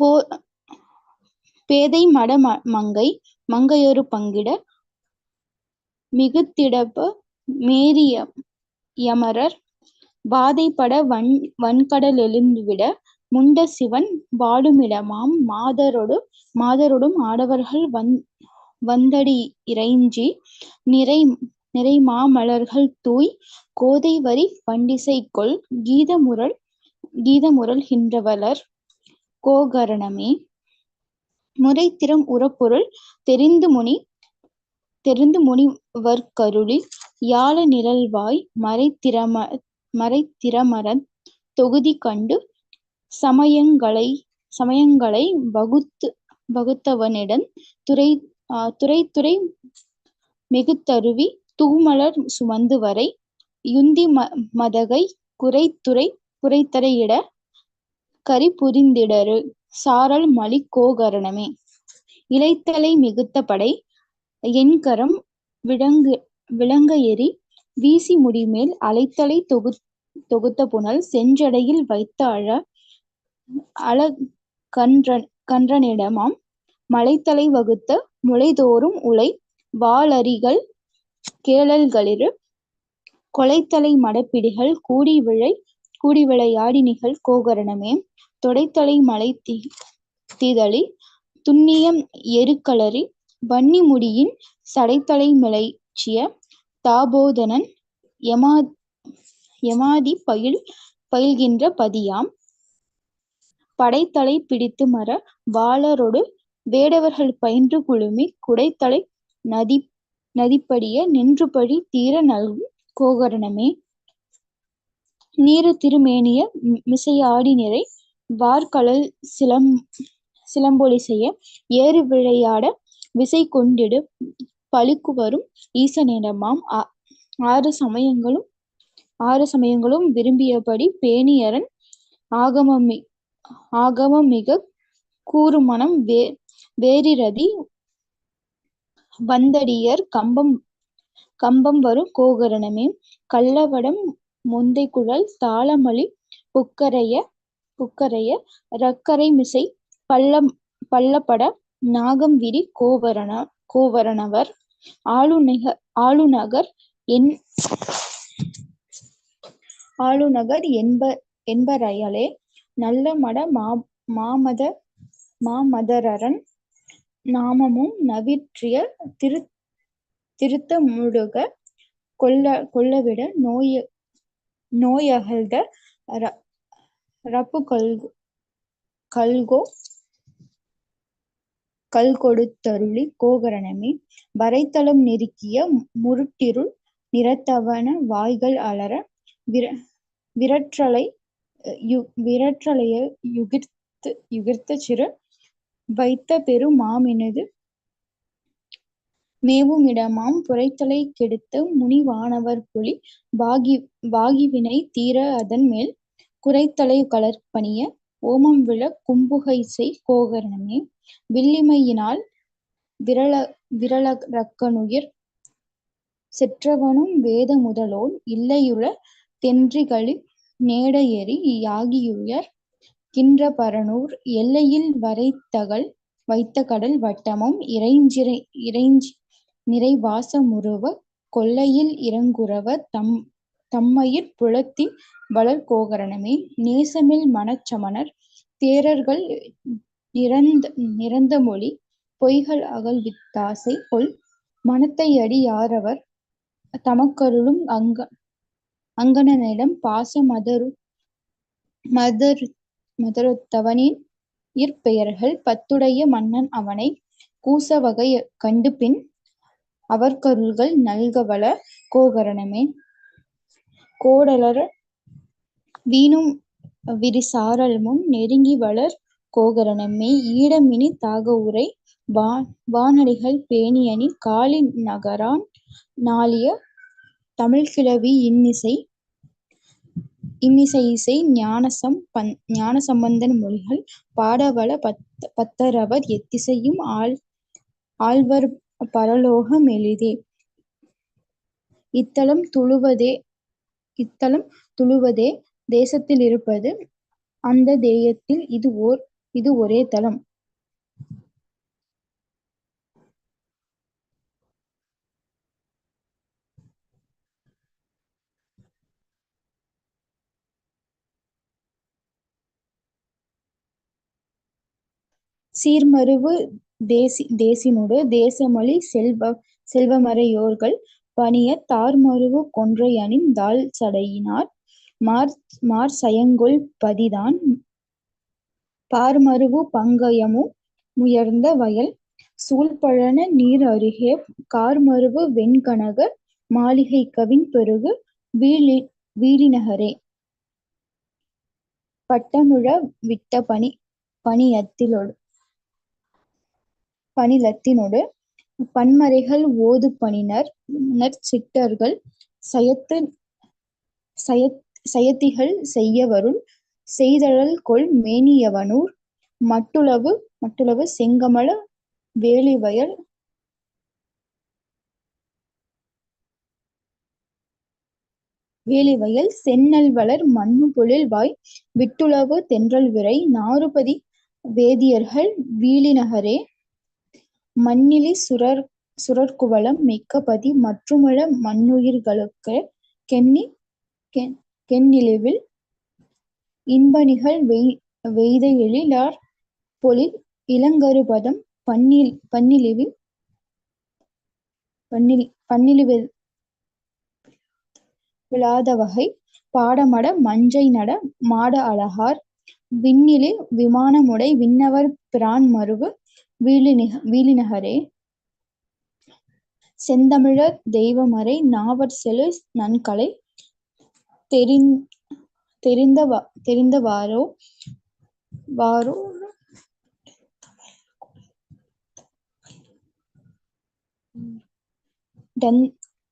போ பேதை மட மங்கை மங்கையொரு பங்கிட மிகுத்திடப்ப மேரிய யமரர் பாதைப்பட வன் வன்கடல் எழுந்துவிட முண்ட சிவன் வாழுமிடமாம் மாதரொடும் ஆடவர்கள் வந் வந்தடி இறைஞ்சி நிறை நிறை மாமலர்கள் தூய் கோதை வரி கோதைவரி கீதமுரல் கீதமுரல் கின்றவளர் கோகரணமே. முறைத்திறம் உரப்பொருள் தெரிந்துமுனி வர்க்கருளி யாழ நிழல்வாய் மறைத்திறமறத் தொகுதிகண்டு சமயங்களை சமயங்களை வகுத்து வகுத்தவனிடம் துறை துறை துறை மிகுத்தருவி தூமலர் சுமந்து வரை யுந்தி ம யுந்திமதகை குறைத்துறை குறைத்தரையிட யிடக் சாரல் மலி கோகரணமே. இலைத்தலை விலங்கு விலங்க எரி வீசி முடிமேல் அலைத்தலை தொகுத் தொகுத்த புனல் செஞ்சடையில் வைத்த அழ அல கன்றன் கன்றனிடமாம் மலைத்தலை வகுத்த முளைதோறும் உலை வாளரிகள் கேளல்களிரு கொலைத்தலை மடப்பிடிகள் கூடி விழை கூடிவிளை நிகழ் கோகரணமே. தொடைத்தலை மலைதிதழி துன்னியம் எருக்களரி வன்னிமுடியின் சடைத்தலை மலைச்சிய தாபோதனன் யமா யமாதி பயில்கின்ற பதியாம் படைத்தலை பிடித்து மர வாளரொடு வேடவர்கள் பயின்று குழுமி குடைத்தலை நதி நதிப்படிய நின்றுபடி தீர நல்கும் கோகரணமே. நீரு நீறுதிரு மேனிய மிசையாடிநிறை வார்கழல் சிலம்பொலிசெய ஏறுவிளை யாட விசைகொண்டிடு பளிங்குவரும் ஈசனிடமாம் ஆறுசமயங்களும் விரும்பியபடி பேணியரன் ஆகமமி ஆகமமிக கூறுமனம் வேரிரதி வந்தடியர் கம்பம் கம்பம் வரும் கோகரணமே. கள்ளவடம் மொந்தைக்குழல் தாளமளி புக்கரைய புக்கரைய ரக்கரை மிசை பல்ல பல்லப்பட நாகம்விரி கோவரண கோவரணவர் ஆளுநக ஆளுநகர் என் ஆளுநகர் என்ப என்பரையலே நல்ல மட மா மாமத மாமதரன் நாமமும் நவிற்றிய திரு திருத்தமுழுக கொல்ல கொள்ளவிட நோய திருத்தமுழுகக் ரப்பு கல்கோ கல்கோ கல்கொடுத்தருளி கோகரணமே. வரைத்தளம் நெருக்கிய முருட்டிருள் நிறத்தவன வாய்கள் அலற விரற்றலைய வைத்த பெரு மாமினது மேவுமிடமாம் புரைத்தலை கெடுத்த பாகி வாகிவினை தீர அதன்மேல் குரைத்தலை கழற்பணிய ஓமம்விழக் கும்புகைசெய் கோகரணமே. வில்லிமையினால் விரலரக்கனுயிர் செற்றவனும் வேத முதலோன் இல்லையுள தென்றிகளி னேடஎரி யாகியுயர் கின்றபரனூர் எல்லையில் வைத்தகடல் வட்டமும் இறைஞ்சிநிறை வாசமுறுவக் கொல்லையில் தம் தம்மயிற் புலத்தின் வளர்கோகரணமே நேசமில் மனச்சமணர் தேரர்கள் நிரந்தமொழி கொள் மனத்தை மனத்தையடி யாரவர்? தமக்கருளும் அங்கனனிடம் பாச மதரொத்த இற்பெயர்கள் பத்துடைய மன்னன் அவனைக் கூசவகை கண்டுபின் அவர்க்கருள்கள் நல்கவள கோகரணமே. கோடலற வீணும்விரி நெருங்கி வளர் கோகரணமே. ஈடமினி தாக தாகவுறை வானடிகள் பேணியணி காளி நகரான் நாளிய தமிழ்கிழவி இன்னிசை இன்னிசை இசை ஞானசம் பந் ஞானசம்பந்தன் மொழிகள் பாடவள பத் பத்தரவர் எத்திசையும் பரலோகம் எளிதே இத்தலம் துழுவதே இத்தலம் துழுவதே தேசத்தில் இருப்பது அந்த தேயத்தில் இதுஓர் இது ஒரே தலம். சீர்மருவு தேசி தேசினொடு தேசமொழி செல்வ செல்வமறையோர்கள் பணியத் தார்மருவு கொன்றையணிந் மார் மார்சயங்கொள் பதிதான். பார்மருவு பங்கயமு முயர்ந்த வயல். சூழ்பழன நீர்அருகே கார்மருவு வெண்கனக மாளிகைகவின் பெருகு வீழிநகரே. பட்டமுழ விட்ட பணிலத்தினொடு பன்மறைகள் ஓது பணினர். சிட்டர்கள் சயத்திகள் செய்யவருள் செய்தழல்கொள் மேனியவனூர். மட்டுளவு மட்டுளவு செங்கமல வேலிவயல் வேலிவயல் சென்னல் வளர் மண்ணு பொழில் வாய் விட்டுளவு தென்றல் விரை நாறுபதி வேதியர்கள் மண்ணிலி சுரர் சுரற்குவளம் மிக்கபதி மற்றுமுள மன்னுயிர்களுக்கே கென்னிழிவில் இன்பநிகழ் எழிலார் லார்பொழில் இளங்கருபதம் பன்னிழிவிலாதவகை பாடமட மஞ்சை நட மாட அழகார் விண்ணிலி விமானமுடை விண்ணவர் பிரான்மருவு வீழிநகரே. செந்தமிழர் தெய்வமறை நாவற்செலு நன்கலை டன்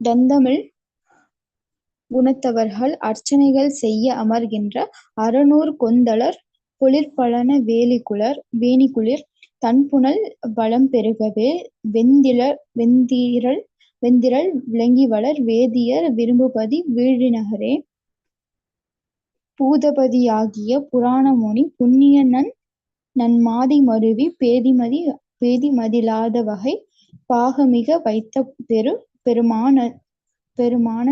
டந்தமிழ் குணத்தவர்கள் அர்ச்சனைகள் செய்ய அமர்கின்ற அறநூறு கொந்தளர் குளிர்பலன வேலிக்குளர் வேணிக்குளிர் தண்புனல் வெந்திரல் விளங்கி விளங்கிவளர் வேதியர் விரும்புபதி வீழிநகரே. பூதபதியாகிய புராணமுனி புண்ணிய நன்மாதி மருவி பேதிமதி லாதவகை பாகமிக வைத்த பெரு பெருமான பெருமான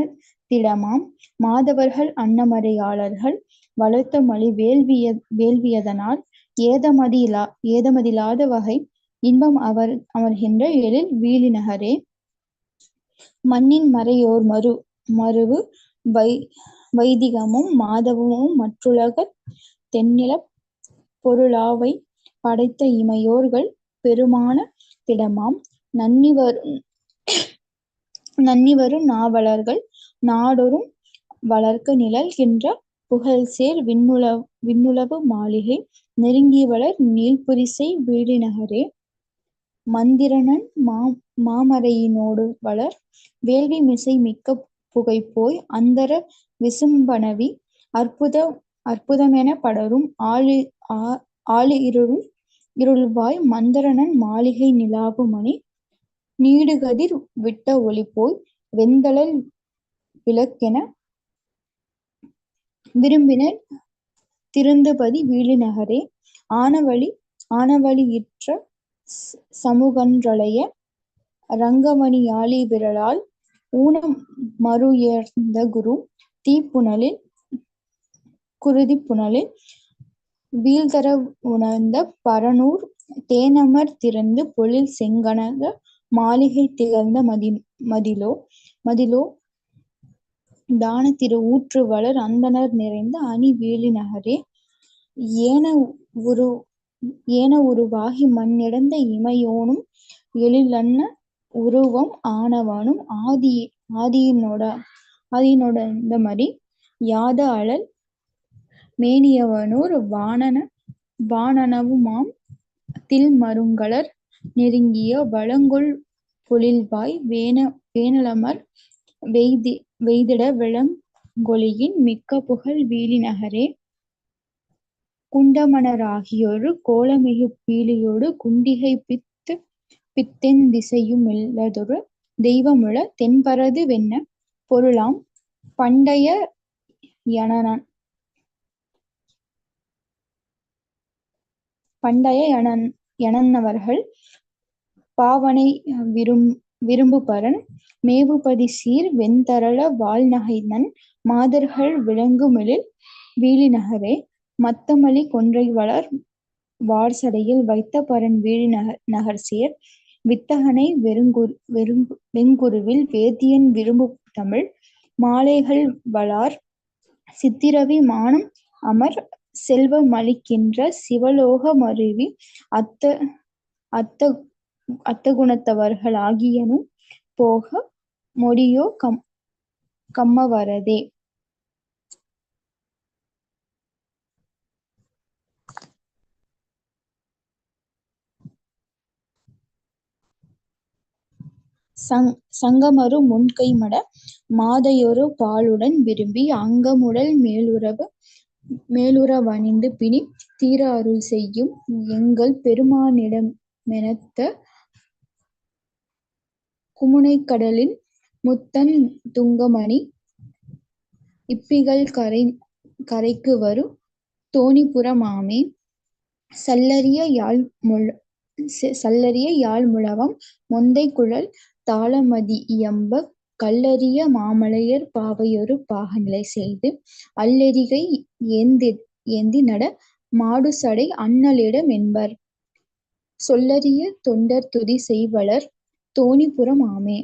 திடமாம் மாதவர்கள் அன்னமறையாளர்கள் வளர்த்த மொழி வேள்விய வேள்வியதனால் ஏதமதி வகை இன்பம் அவர் அமர்கின்ற எழில் வீழிநகரே. மண்ணின் மறையோர்மருவு வைதிகமும் மாதவமும் மற்றுலக தென்னில பொருளாவை படைத்த இமையோர்கள் பெருமான திடமாம் நன்னிவரும் நாவலர்கள் நாடொரும் வளர்க்க நிழல்கின்ற புகழ்சேர் விண்ணுளவு மாளிகை நெருங்கிவளர் நீள்புரிசை வீழிநகரே. மா மாமரையினோடு வளர் வேள்வி மிசை மிக்க புகைப்போய் அந்தர விசும்பனவி அற்புத அற்புதமென படரும் ஆழி ஆழி இருள் இருள்வாய் மந்திரனன் மாளிகை நிலாபுமணி நீடுகதிர் விட்ட ஒளிபோய் வெந்தளல் விளக்கென விரும்பினர் திருந்தபதி வீழிநகரே. ஆனவழி யிற்ற சமுகன்றலைய ரங்கமணி யாழி விரலால் ஊன மருயர்ந்தகுரு தீப்புனலில் வீழ்தர உணர்ந்த பரனூர் தேனமர் திறந்து பொழில் செங்கனக மாளிகை திகழ்ந்த மதி மதிலோ மதிலோ மதிளோ ஊற்று ஊற்றுவளர் அந்தணர் நிறைந்த அணி உரு ஏன உருவாகி மண்ணிடந்த இமையோனும் எழிலன்ன உருவம் ஆனவனும் யாத அழல் மேனியவனூர் வானனவுமாம் தில்மருங்கலர் நெருங்கிய வளங்கொள் பொழில்வாய் வெய்தி வெய்திட விளங்கொலியின் மிக்க புகழ் வீலி நகரே ராகியொரு கோலமிகு பீலியோடு குண்டிகை பித்து பித்தென் திசையுமில்லதொரு தெய்வமுள தென்பரது வென்ன பொருளாம் பண்டைய எனனவர்கள் பாவனை விரும் விரும்புபரன் மேவுபதி சீர் வெண்தரள வாள்நகைநன் மாதர்கள் விளங்குமெழில் வீழிநகரே மத்தமலி கொன்றைவளர் வார்சடையில் வைத்தபரன் வீழிநகர்சேர் வித்தகனை வெங்குருவில் வேதியன் மாலைகள் வளார் சித்திரவி மானம் அமர். செல்வ மளிக்கின்ற சிவலோக மருவி அத்த அத்த அத்தகுணத்தவர்களாகியனும் போக மொடியோ கம்மவரதே. சங்கமரு முன்கைமட மாதையொரு பாலுடன் விரும்பி அங்கமுடல் மேலுற வணிந்துபிணி தீர அருள்செய்யும் எங்கள் பெருமானிடமெனத்த குமுனைக்கடலின் முத்தன் துங்கமணி இப்பிகள் கரை இப்பிகழ் கரைக்குவரு தோணிபுர மாமே. சல்லரிய மொந்தை குழல் தாளமதி யியம்பக் கல்லரிய மாமலையர் பாவையொரு பாகநிலை செய்து அல்லெரிகை யேந்திநட மாடுசடை அண்ணலிட மென்பர் சொல்லரிய தொண்டர்துதி செய்வலர் தோணிபுரம் ஆமே.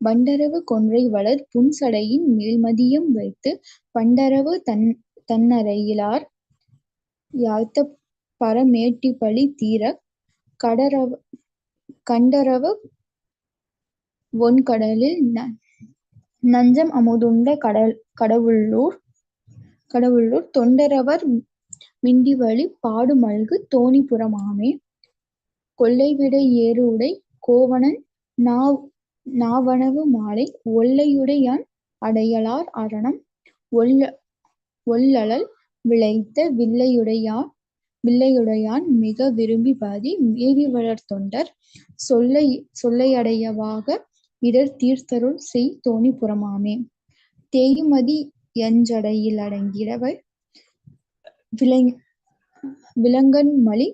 வண்டரவு கொன்றைவளர் புன்சடையின் மேல்மதியம் வைத்து பண்டரவு தன் தன்னறையிலார் யாழ்த்தபர தீர தீரக் கண்டரவ வொண்கடலில் நஞ்சம் அமுதுண்ட கடல் கடவுளூர் தொண்டரவர் மிண்டிவழி பாடுமல்கு தோணிபுர மாமே. கொல்லைவிடை உடை கோவணன் நாவணவு மாலை ஒல்லையுடையான் அடையலார் அரணம் ஒல்ல ஒல்லழல் விளைத்த வில்லையுடையான் வில்லையுடையான் மிக விரும்பி பாதி விரும்பிபதி மேவிவளர் தொண்டர் சொல்லை சொல்லையடையவாக வாக இடர்தீர்த்தருள் செய் தோணிபுர மாமே. தேயுமதி யஞ்சடையி லடங்கிடவே விலங்கன்மலி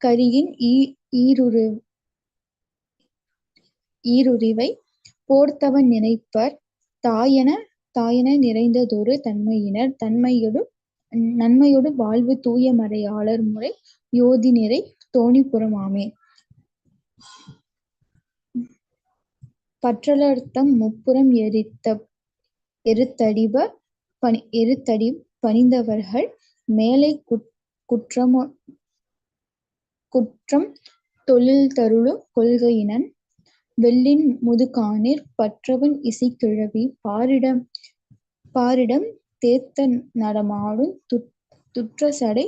கரியின் ஈ ஈருரு ஈருறிவைப் போர்த்தவன் நினைப்பர் தாயென நிறைந்ததொரு தன்மையினர் நன்மையொடு வாழ்வு தூயமறை முறை யோதிநிறை தோணிபுர தோணிபுரமாமே பற்றலர்தம் முப்புரம் எருத்தடி பணிந்தவர்கள் மேலைக் குற்றம் தொழில்தருளு கொள்கையினன் வெள்ளின் முதுகாணிற் பற்றவன் இசைக்கிழவி பாரிடம் தேத்த நடமாடுந் துற்றசடை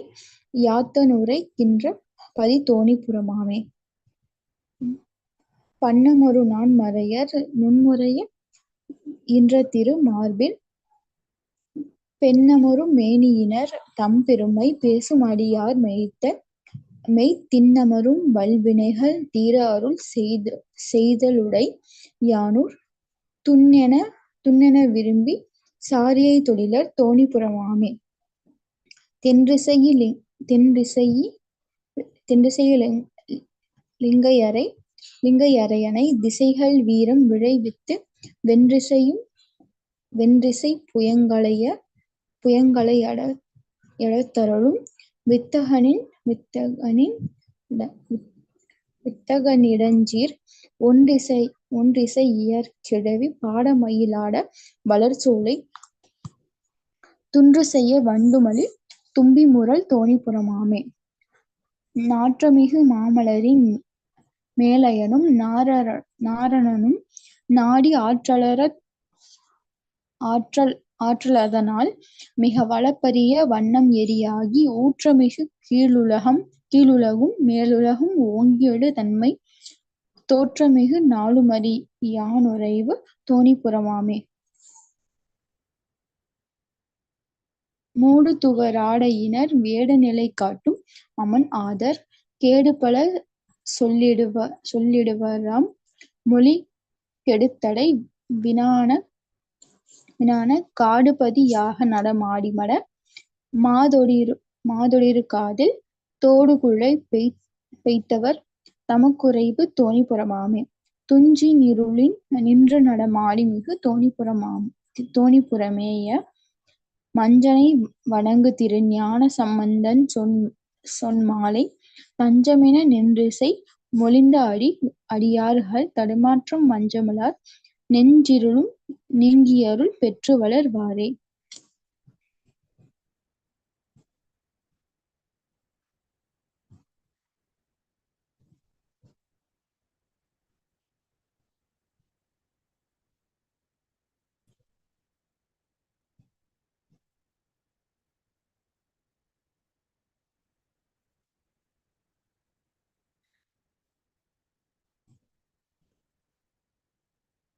யாத்தனுரை கின்றபதி தோணிபுர மாமே. பண்ணமரு நான்மறையர் நுண்முறைய ஈன்றதிரு மார்பில் பெண்ணமரு மேனியினர் தம்பெருமை பேசும் அடியார் மெய்த்த மெய் தின்னமரும் வல்வினைகள் தீர அருள் செய்தலுடை யானூர் துண்ணென விரும்பி சாரியை தொழிலர் தோணிபுரமாமே. தென்றிசையில் தென்றிசையி லிங்கையரையனை திசைகள் வீரம் விழைவித்து புயங்களைய புயங்களை வித்தகனின் வித்தகனின் வித்தகனிடஞ்சீர் ஒன்றிசை ஒன்றிசை யியர்கிழவி பாடமயிலாட வளர்ச்சோலை துன்று செய்ய வண்டுமலிர் தும்பி முரல் தோணிபுறமாமே நாற்றமிகு மாமலரின் மேலயனும் நாரணனும் நாடி ஆற்றலதனால் மிக வளப்பரிய வண்ணம் எரியாகி ஊற்றமிகு கீழுலகும் மேலுலகும் ஓங்கியடு தன்மை தோற்றமிகு நாளுமறி யானுரைவு தோணிபுறமாமே மாமே. வேடநிலை காட்டும் அமன் ஆதர் கேடுபல சொல்லிடுவ சொல்லிடுவராம். மொழி கெடுத்தடை வினான காடுபதி யாக நடமாடிமட மாதொடிரு மாதொடிரு காதில் தோடுகுழை பெய்த்தவர் தமக்குறைவு தோணிபுறமாமே. துஞ்சி நிருளின் நின்று நடமாடி மிகு தோணிபுறமாம் தோணிபுறமேய மஞ்சனை வணங்கு திரு ஞான சம்பந்தன் சொன் சொன்மாலை தஞ்சமென நின்றிசை மொழிந்தஅடி அடியார்கள் தடுமாற்றம் மஞ்சமலார் நெஞ்சிருளும் நீங்கியருள் பெற்றுவளர் வாரே.